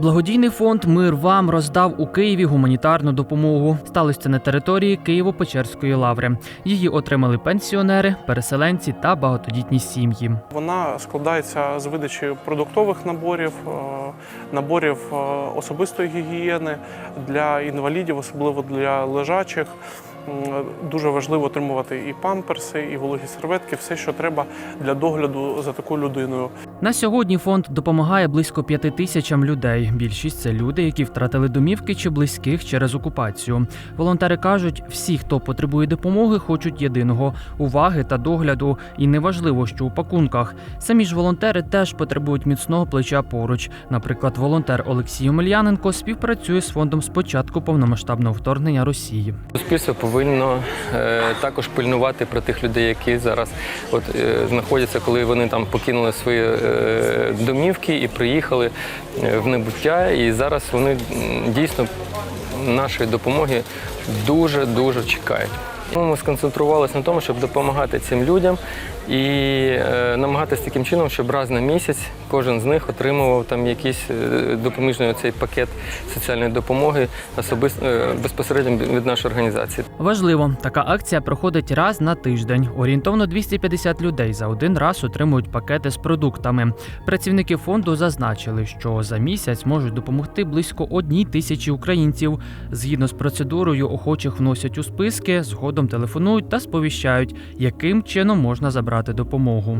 Благодійний фонд Мир вам роздав у Києві гуманітарну допомогу. Сталося це на території Києво-Печерської лаври. Її отримали пенсіонери, переселенці та багатодітні сім'ї. Вона складається з видачі продуктових наборів, е, наборів е, особистої гігієни для інвалідів, особливо для лежачих. Дуже важливо отримувати і памперси, і вологі серветки, все, що треба для догляду за такою людиною. На сьогодні фонд допомагає близько п'яти тисячам людей. Більшість це люди, які втратили домівки чи близьких через окупацію. Волонтери кажуть, всі, хто потребує допомоги, хочуть єдиного уваги та догляду. І неважливо, що у пакунках. Самі ж волонтери теж потребують міцного плеча поруч. Наприклад, волонтер Олексій Омельяненко співпрацює з фондом з початку повномасштабного вторгнення Росії. Суспільство повинно е, також пильнувати про тих людей, які зараз от, е, знаходяться, коли вони там покинули свої е, домівки і приїхали е, в небуття. І зараз вони дійсно нашої допомоги дуже дуже чекають. Ми сконцентрувалися на тому, щоб допомагати цим людям і е, намагатися таким чином, щоб раз на місяць кожен з них отримував там якийсь е, допоміжний цей пакет соціальної допомоги особисто е, безпосередньо від нашої організації. Важливо, така акція проходить раз на тиждень. Орієнтовно 250 людей за один раз отримують пакети з продуктами. Працівники фонду зазначили, що за місяць можуть допомогти близько одній тисячі українців. Згідно з процедурою, охочих вносять у списки, згодом телефонують та сповіщають, яким чином можна забрати допомогу.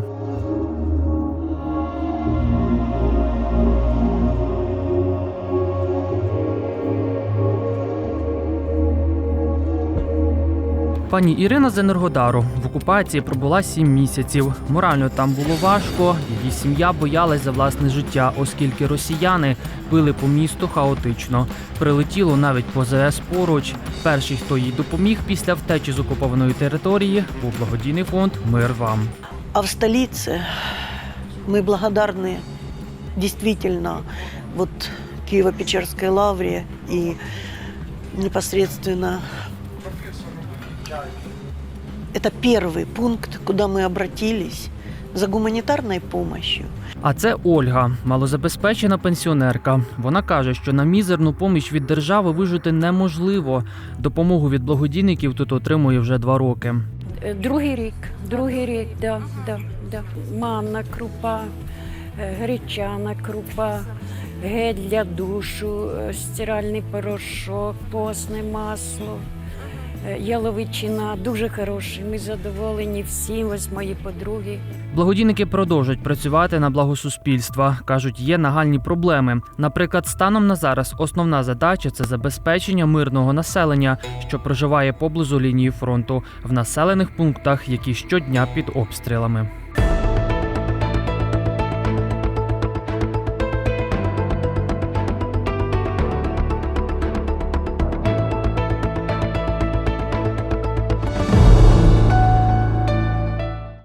Пані Ірина з Енергодару в окупації пробула сім місяців. Морально там було важко. Її сім'я боялась за власне життя, оскільки росіяни били по місту хаотично. Прилетіло навіть по ЗС поруч. Перший, хто їй допоміг після втечі з окупованої території, був благодійний фонд Мир вам. А в столице мы благодарны действительно вот Киево-Печерской лавре и непосредственно это первый пункт, куда мы обратились за гуманитарной помощью. А це Ольга, малозабезпечена пенсіонерка. Вона каже, що на мізерну поміч від держави вижити неможливо. Допомогу від благодійників тут отримує вже два роки. Е, Другий рік, другий рік, да, да, да. Манна крупа, е, гречана крупа, гель для душу, е, стиральний порошок, постне масло, е, яловичина. Дуже хороший. Ми задоволені всі. ось мої подруги. Благодійники продовжують працювати на благо суспільства. кажуть, є нагальні проблеми. Наприклад, станом на зараз основна задача це забезпечення мирного населення, що проживає поблизу лінії фронту в населених пунктах, які щодня під обстрілами.